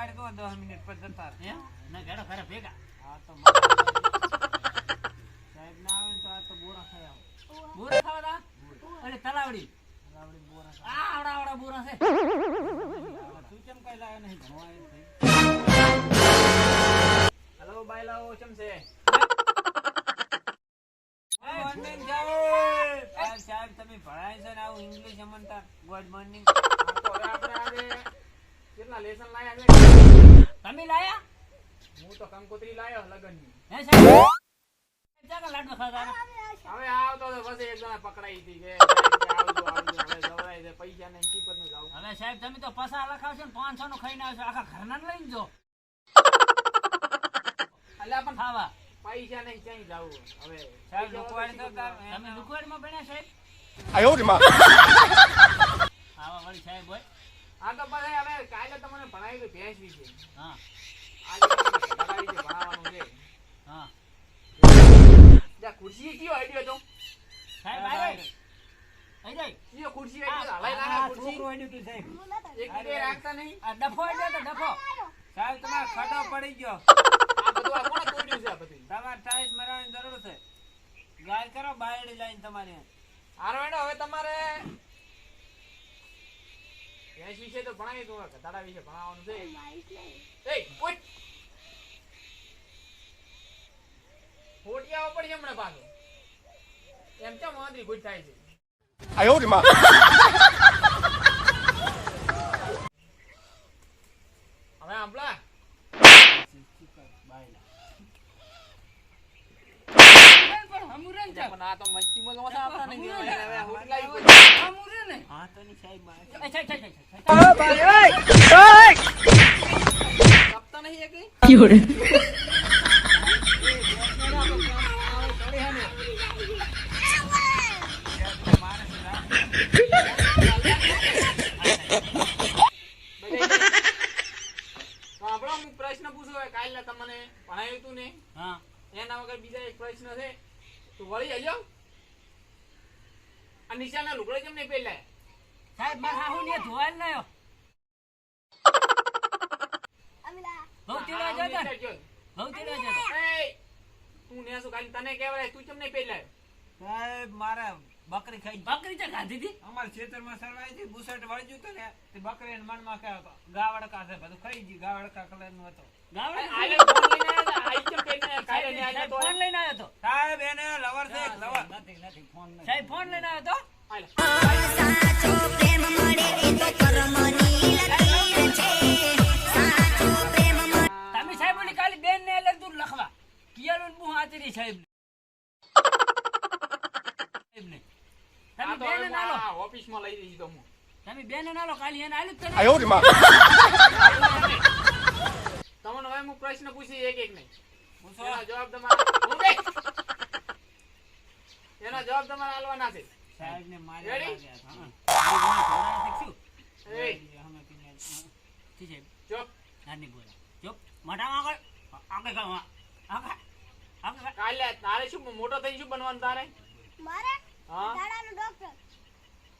વાડ કહો દસ મિનિટ પછી જતા ના ઘેડો ઘરે ભેગા. હા તો સાહેબ ના આવે તો આ તો બોરા આવો. બોરા ખાવા અરે તલાવડી. લાવડી બોરા આ આવડા આવડા બોરા છે. તું કેમ કઈ લાવ્યો નહીં? ભણવા હેલો બાય કેમ છે? સાહેબ સાહેબ સાહેબ તમે ભણાય છે ને આવું ઇંગ્લિશ ગુડ મોર્નિંગ આપણે કેટલા લેસન લાયા છે? તમે લાયા? હું તો કંકોત્રી લાયો લગન હે સાહેબ? લાડવા ખાતા હવે આવતો તો પછી એક જણા પકડાઈ હતી કે પૈસા નહીં અલ્યા પણ ખાવા. પૈસા નહીં ક્યાંય જાવું હવે સાહેબ લુકવાડી તો સાહેબ? આયો રે સાહેબ હોય. હા તો પછી હવે કાલે તમને ભણાવી તો ભેંસ વિશે. હા. આજે તમને ભણાવી છે ભણાવવાનું છે. હા. ખુરશી કયો આઈડિયો તો સાહેબ આવ્યો આઈ જાય. કયો ખુરશી આઈડિયો હલાઈ નાખા ખુરશી. છોકરો અડ્યું તું સાહેબ. એક જગ્યાએ રાખતા નહીં? ડફો ડફો. સાહેબ તમારે ખડો પડી ગયો. આ બધું આ કોણે તોડ્યું છે આ બધું? તમારે ટાઈસ મરાવવાની જરૂર છે. ગાય કરો બાયડી લાઈન તમારે. હારો હેડો હવે તમારે ભેંસ વિશે તો ભણાવી તો ઘટાડા વિશે ભણાવવાનું છે. એ કોટ હમણાં પાછો. એમ કેમ વાંદરી ગુજ થાય છે? આયો હવે આંબલા. પણ હમુરન જા પણ આ તો મસ્તી માં જોતા આપણા નહીં હવે હોટલાઈ ને? હા. તો ની સાહેબ નહીં એક પ્રશ્ન પૂછો કાલે તમને ભણાવ્યું તું ને હા એના વગર બીજા એક પ્રશ્ન છે. તું વળી હજો આ નિશાના લુગડો કેમ નહીં પહેલા સાહેબ મારા હાહુ ને ધોવાલ નયો બહુ તીડવા જતો ને બહુ તીડવા જતો તું ને શું ખાલી તને કહેવાય તું કેમ નહીં પહેલા સાહેબ મારે બકરી ખાઈ. બકરી તો ગાંધી હતી? અમારા ખેતરમાં સરવાઈ હતી બુસટ વળજ્યું હતું ને તે બકરી મનમાં કે ગાવડકા છે બધું ખાઈ ગયું ગાવડકા કલરનું હતો. ગાવડે આલે તમે બેન ને એટલે લખવા. કિયાલુન બુ હાજરી સાહેબ. તમે બેન ના લો ઓફિસમાં લઈ જઈ બેન ના લો કાલી એને આલ્યું તને આયો રે માં હવે હું પ્રશ્ન પૂછી એક એક નહીં. એનો જવાબ તમારે એનો જવાબ તમારે આલવાના છે. સાહેબ ને મારે ચૂપ. નાની બોલા. ચૂપ. મોઢામાં આગળ. આગળ ગાવ આગળ. આગળ કાલે તારે શું મોટો થઈ શું બનવાનું તારે? મારે? હા. દાડાનો ડોક્ટર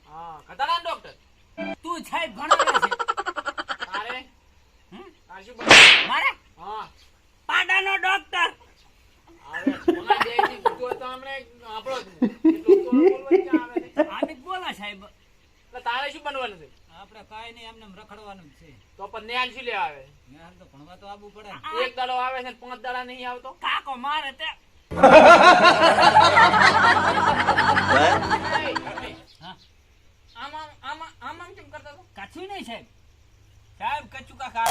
હા ખતરનાક ડોક્ટર તું સાહેબ ભણેલો છે. તારે? હમ? તારે શું બનવાનું? મારે? હા. પાડાનો ડોક્ટર તારે શું બનવાનું છે? આપણે કાંઈ નહીં એમને રખડવાનું છે. તો પણ ન્યાન શું લેવા આવે? મેં તો ભણવા તો આવવું પડે. એક દાડો આવે છે ને પાંચ દાડા નહીં આવતો? કાકો મારે તે આમાં આમાં હા. આમ કેમ કરતા કચું કાચું નહીં સાહેબ. સાહેબ કચુકા ખા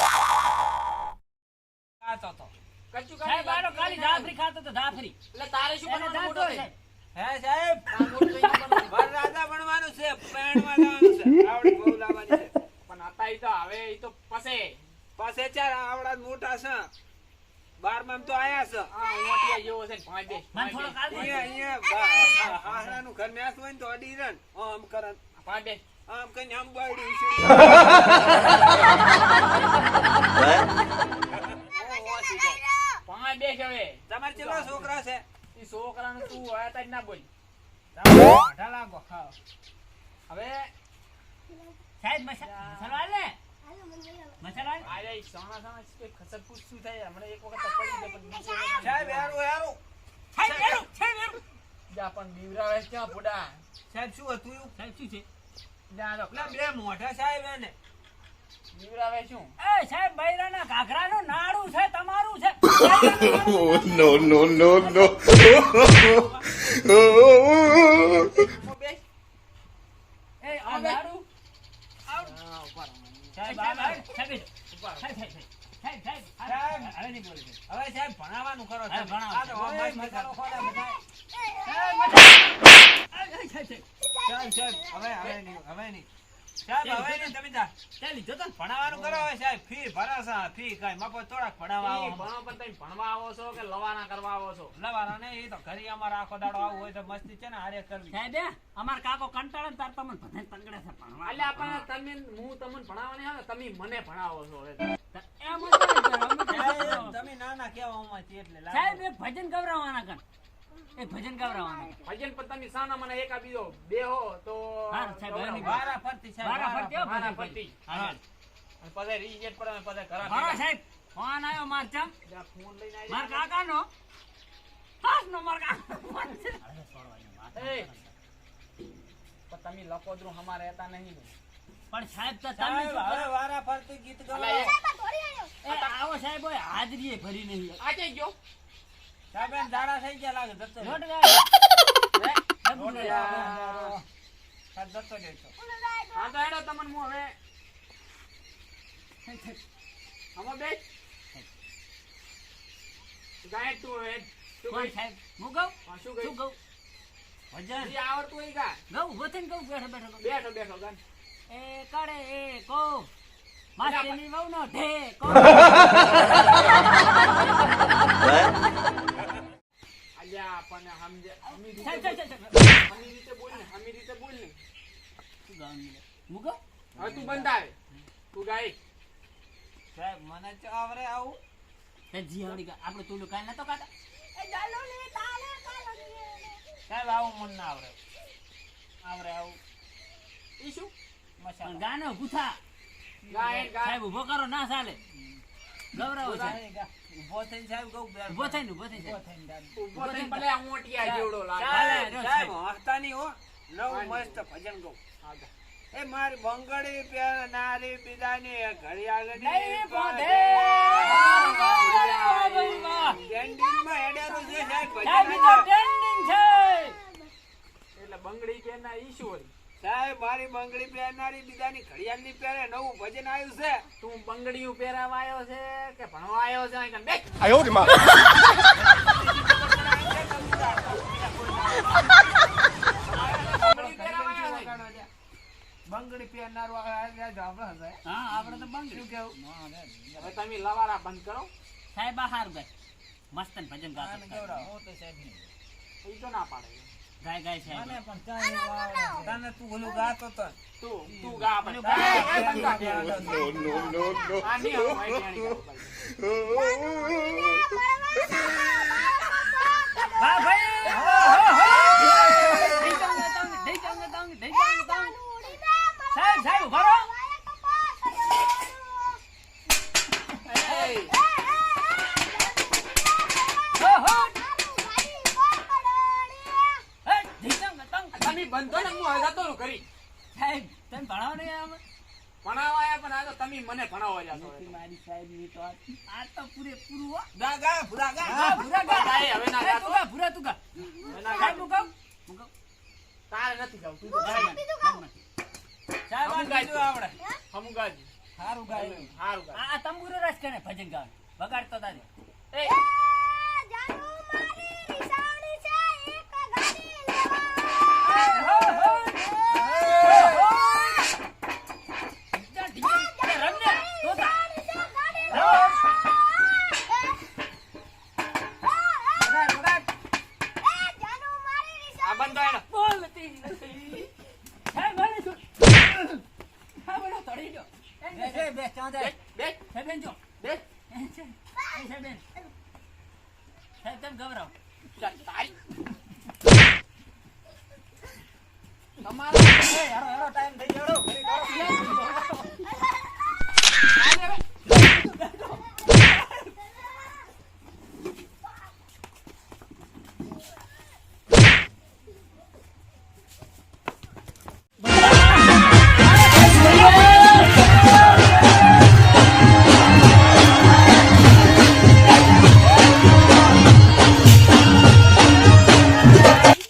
ખાતો તો. કચ્ચું સાહેબ કાઢી આનો ધાફરી ખાતો તો. ધાફરી એટલે તારે શું બનવાનું મોટો હોય થઈ? સાહેબ? હે સાહેબ મોટો બનવાનું? છે પેણમાં જવાનું છે. આવડી બહુ લાવવાની છે. પણ હતા તો હવે ઈ તો પસે. પાસે ચાર આવડા મોટા છે. બારમામ તો આયા છે. આ ઊંટિયા જેવો છે પાંચ બે મને થોડો કાલ અહીંયા અહીંયા ઘર હોય ને તો અડી રન ને. આમ કરે પાંચ બે આમ કઈ આમ બાયડી ઉછળી. ઓ, ઓછી જાય. પાંચ બે છે હવે. તમારે કેટલા છોકરા છે? ઈ છોકરાનું તું હોય તારી ના બોલ. તમે લાગો ખાઓ હવે સાહેબ મસાલા સોના સોના પૂછ શું થાય? હમણાં એક વખત પડી જાય સાહેબ! યારું યારું સાહેબ એરું સાહેબ. એરું જા પણ બીવરાવે છે ક્યાં પુડા સાહેબ શું હતું એવું? સાહેબ શું છે? જા બે મોઢા સાહેબ એને. બીવરાવે શું? એ સાહેબ બૈરાના ઘાઘરાનું નાડું છે તમારું છે. એ આ નાડું. સાહેબ સાહેબ સાહેબ. હવે હવે સાહેબ કરો હા, સાહેબ. ભણાવો. આ તો હવે મસાલો ખોલે બધા. સાહેબ, સાહેબ, સાહેબ. સાહેબ. સાહેબ હવે હવે નહીં હવે નહીં. સાહેબ હવે નહીં તમે તા લીધો તો ભણાવવાનું કરો હવે સાહેબ. ફી ભરાશા ફી કઈ મફત થોડાક ભણાવવા આવો ભણો પણ તમે ભણવા આવો છો કે લવાના કરવા આવો છો? લવાના ને એ તો ઘરે અમારે આખો દાડો આવવું હોય તો મસ્તી છે ને હારે કરવી. સાહેબ અમાર કાકો કંટાળે તાર તમને બધાને તંગડે છે ભણવા. એટલે આપણને તમે હું તમને ભણાવવાની આવે તમે મને ભણાવો છો હવે. એમ તમે નાના કેવા એટલે સાહેબ ભજન ગવરાવાના કણ એક ભજન ગાવરાવાનું. ભજન પણ તમે સાના મને એક આપી દો. બે હો તો હા, સાહેબ, હવે ફરતી સાહેબ વારા ફરતી હો, વારા ફરતી. હા. અને પછી રીજેટ પર અને પદે ઘરા હા સાહેબ ફોન આવ્યો માર ચમ ફોન લઈને આવી માર જા. હાસ નો માર કાકા. ફોન છે. એ, પણ તમે લકોદરું હમારે રહેતા નહીં પણ સાહેબ તો તમે હવે વારા ફરતી ગીત એ- એ આવો સાહેબ હોય હાજરીએ ભરી નહીં આજે ગયો. સાહેબ દાડા થઈ ગયા લાગે ગાય. હે? ગાય. તો. હેડો તમને હું હવે હમો બે. ગાય તું હવે. શું કોણ સાહેબ હું કહું? હા, શું શું કહું? ભજન આવડતું હોય ગા ગઉ ઊભો થઈને કહું બેઠો બેઠો કહું. બેઠો બેઠો ગાન એ કડે એ કો. માસ્ટરની વહુનો ઢે કો. અલ્યા સમજે હમી રીતે સાહેબ, સાહેબ, બોલ. સાહેબ, સાહેબ. હમી રીતે બોલ ને હમી રીતે બોલ ને. શું ગાવાનું છે? હું હવે તું ગાય. સાહેબ મને તો આવડે આવું. તે જી આવડી આપણે તું કાલ નતો કાતા સાહેબ આવું મને ના આવરે. આવરે આવું. ઈ શું? મસાલો ગાનો ગુથા ગાય ગાય. સાહેબ ઊભો કરો ના ચાલે. ગૌરવ સાહેબ, ગા- થઈને સાહેબ કહું ઊભો થઈને ઊભો થઈને ઊભો સાહેબ. થઈને દાદ. ઊભો થઈને ભલે આ જેવડો લાગે સાહેબ, હાલે, સાહેબ, સાહેબ. હસતા નહીં હો નવું મસ્ત ભજન કહું એ મારી બંગડી પહેરનારી બીજાની ઘડિયાળની બોધે. કેન્ટીનમાં હેડેલું છે સાહેબ ભજન છે એટલે બંગડી પહેરના ઈ શું હોય? સાહેબ મારી બંગડી પહેરનારી બીજાની ઘડિયાળ પહેરે નવું ભજન આવ્યું છે. તું બંગડીયું પહેરાવા આવ્યો છે કે ભણવા આવ્યો છે? અહીં કંડે આયો રે માં બંગડી હા આપણે તો બંગડી. કેવું? હવે તમે લવારા બંધ કરો. સાહેબ આ હારું મસ્ત ભજન ગાતો હું તો સાહેબ તો ના પાડે. ગાય ગાય સાહેબ મને પણ એવું તને તું ઓલું ગાતો તો તું તું ગા આપણે. પેલું ગા. એ, એ, બંધ કર. No, no, no, no. આ નહીં હવે મારી ટેણી કરું. હા ભાઈ હો, હો, હો. દઈ જાઉં, દઈ જાઉં, દઈ જાઉં, દઈ જાઉં. સાહેબ સાહેબ ઊભા રહો. એ, હો, હો. હે, દઈ જાઉં, દઈ જાઉં. તમે બંધ કરો ને હું હવે જતો રહું ઘરી. સાહેબ તમે આમ ભણાવવા પણ આ તો તમે મને ભણાવવા રહ્યા મારી સાહેબની તો આ આ તો પૂરેપૂરું હો. ગા ગા ભૂરા ગા હા, ભૂરા ગા. ગા, હવે ના હે, તું ગા, ભૂરા તું ગા. ના સાહેબ ગાતો. હું કહું? હું કહું? તારે નથી જવું તું. સાહેબ આ બીજું આવડે હમું ગાજી. સારું ગાય હારું ગાય. આ તંબુરો રાજ કરે ભજન ગાવાનું. વગાડતો તારે એ, Bek bek çanta. Bek bek. Hepin çok. Bek. Hepin. Hepin gavra. Tay. તમારે યાર યાર ટાઈમ થઈ ગયો રે કરો